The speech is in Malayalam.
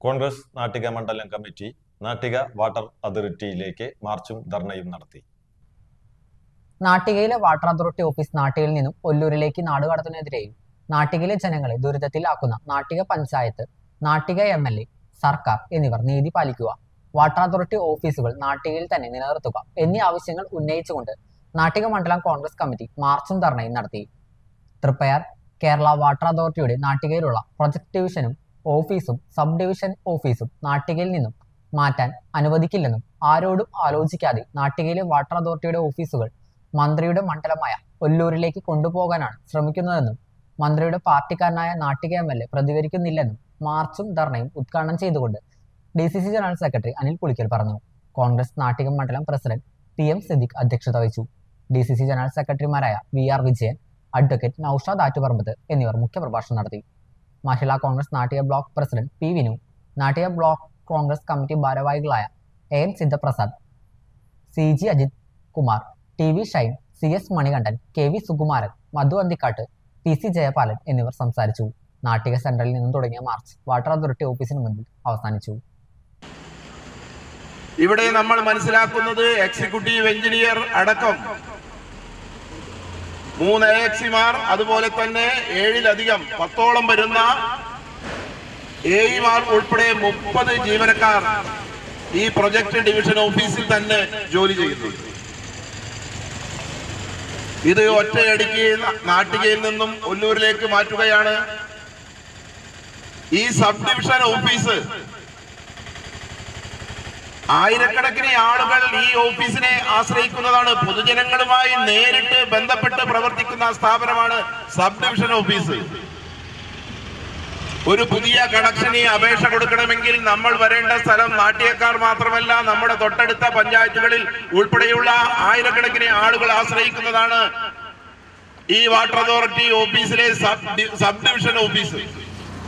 കോൺഗ്രസ് നാട്ടിക മണ്ഡലം കമ്മിറ്റി നാട്ടിക വാട്ടർ അതോറിറ്റിയിലേക്ക് മാർച്ചും ധർണയും നടത്തി. നാട്ടികയിലെ വാട്ടർ അതോറിറ്റി ഓഫീസ് നാട്ടികയിൽ നിന്നും ഒല്ലൂരിലേക്ക് നാടുകടത്തിനെതിരെയും നാട്ടികയിലെ ജനങ്ങളെ ദുരിതത്തിലാക്കുന്ന Nattika panchayat Nattika M L A സർക്കാർ എന്നിവർ നീതി പാലിക്കുക. വാട്ടർ അതോറിറ്റി ഓഫീസുകൾ നാട്ടികയിൽ തന്നെ നിലനിർത്തുക എന്നീ ആവശ്യങ്ങൾ ഉന്നയിച്ചുകൊണ്ട് നാട്ടിക മണ്ഡലം കോൺഗ്രസ് കമ്മിറ്റി മാർച്ചും ധർണയും നടത്തി. തൃപ്പയാർ കേരള വാട്ടർ അതോറിറ്റിയുടെ നാട്ടികയിലുള്ള പ്രൊജക്ട് ഡിവിഷനും ഓഫീസും സബ് ഡിവിഷൻ ഓഫീസും നാട്ടികയിൽ നിന്നും മാറ്റാൻ അനുവദിക്കില്ലെന്നും ആരോടും ആലോചിക്കാതെ നാട്ടികയിലെ വാട്ടർ അതോറിറ്റിയുടെ ഓഫീസുകൾ മന്ത്രിയുടെ മണ്ഡലമായ ഒല്ലൂരിലേക്ക് കൊണ്ടുപോകാനാണ് ശ്രമിക്കുന്നതെന്നും മന്ത്രിയുടെ പാർട്ടിക്കാരനായ നാട്ടിക എം എൽ എ പ്രതികരിക്കുന്നില്ലെന്നും മാർച്ചും ധർണയും ഉദ്ഘാടനം ചെയ്തുകൊണ്ട് D C C general secretary Anil Pulikkal പറഞ്ഞു. കോൺഗ്രസ് നാട്ടിക മണ്ഡലം പ്രസിഡന്റ് പി എം സിദ്ദിഖ് അധ്യക്ഷത വഹിച്ചു. ഡി സി സി ജനറൽ സെക്രട്ടറിമാരായ V R Vijayan advocate Naushad Attuparambath എന്നിവർ മുഖ്യപ്രഭാഷണം നടത്തി. Mahila Congress Nattika block president P Vinu Nattika block Congress committee ഭാരവാഹികളായ A N Sidhaprasad C G Ajith Kumar T V Shine C S Manikandan K V Sukumaran Madhu Anthikkatt P C Jayapalan എന്നിവർ സംസാരിച്ചു. നാട്ടിക സെൻട്രലിൽ നിന്നും തുടങ്ങിയ മാർച്ച് വാട്ടർ അതോറിറ്റി ഓഫീസിന് മുന്നിൽ അവസാനിച്ചു. ഇവിടെ നമ്മൾ മനസ്സിലാക്കുന്നത് എക്സിക്യൂട്ടീവ് എഞ്ചിനീയർ അടക്കം മൂന്ന് എക്സിമാർ അതുപോലെ തന്നെ ഏഴിലധികം പത്തോളം വരുന്ന എഇമാർ ഉൾപ്പെടെ മുപ്പത് ജീവനക്കാർ ഈ പ്രൊജക്ട് ഡിവിഷൻ ഓഫീസിൽ തന്നെ ജോലി ചെയ്യുന്നു ഇത് ഒറ്റയടിക്ക് നാട്ടികയിൽ നിന്നും ഒല്ലൂരിലേക്ക് മാറ്റുകയാണ്. ഈ സബ് ഡിവിഷൻ ഓഫീസ് ആയിരക്കണക്കിന് ആളുകൾ ഈ ഓഫീസിനെ ആശ്രയിക്കുന്നതാണ്. പൊതുജനങ്ങളുമായി നേരിട്ട് ബന്ധപ്പെട്ട് പ്രവർത്തിക്കുന്ന സ്ഥാപനമാണ് സബ് ഡിവിഷൻ ഓഫീസ്. ഒരു പുതിയ കണക്ഷന് അപേക്ഷ കൊടുക്കണമെങ്കിൽ നമ്മൾ വരേണ്ട സ്ഥലം നാട്ടിയക്കാർ മാത്രമല്ല നമ്മുടെ തൊട്ടടുത്ത പഞ്ചായത്തുകളിൽ ഉൾപ്പെടെയുള്ള ആയിരക്കണക്കിന് ആളുകൾ ആശ്രയിക്കുന്നതാണ് ഈ വാട്ടർ അതോറിറ്റി ഓഫീസിലെ സബ് സബ് ഡിവിഷൻ ഓഫീസ്.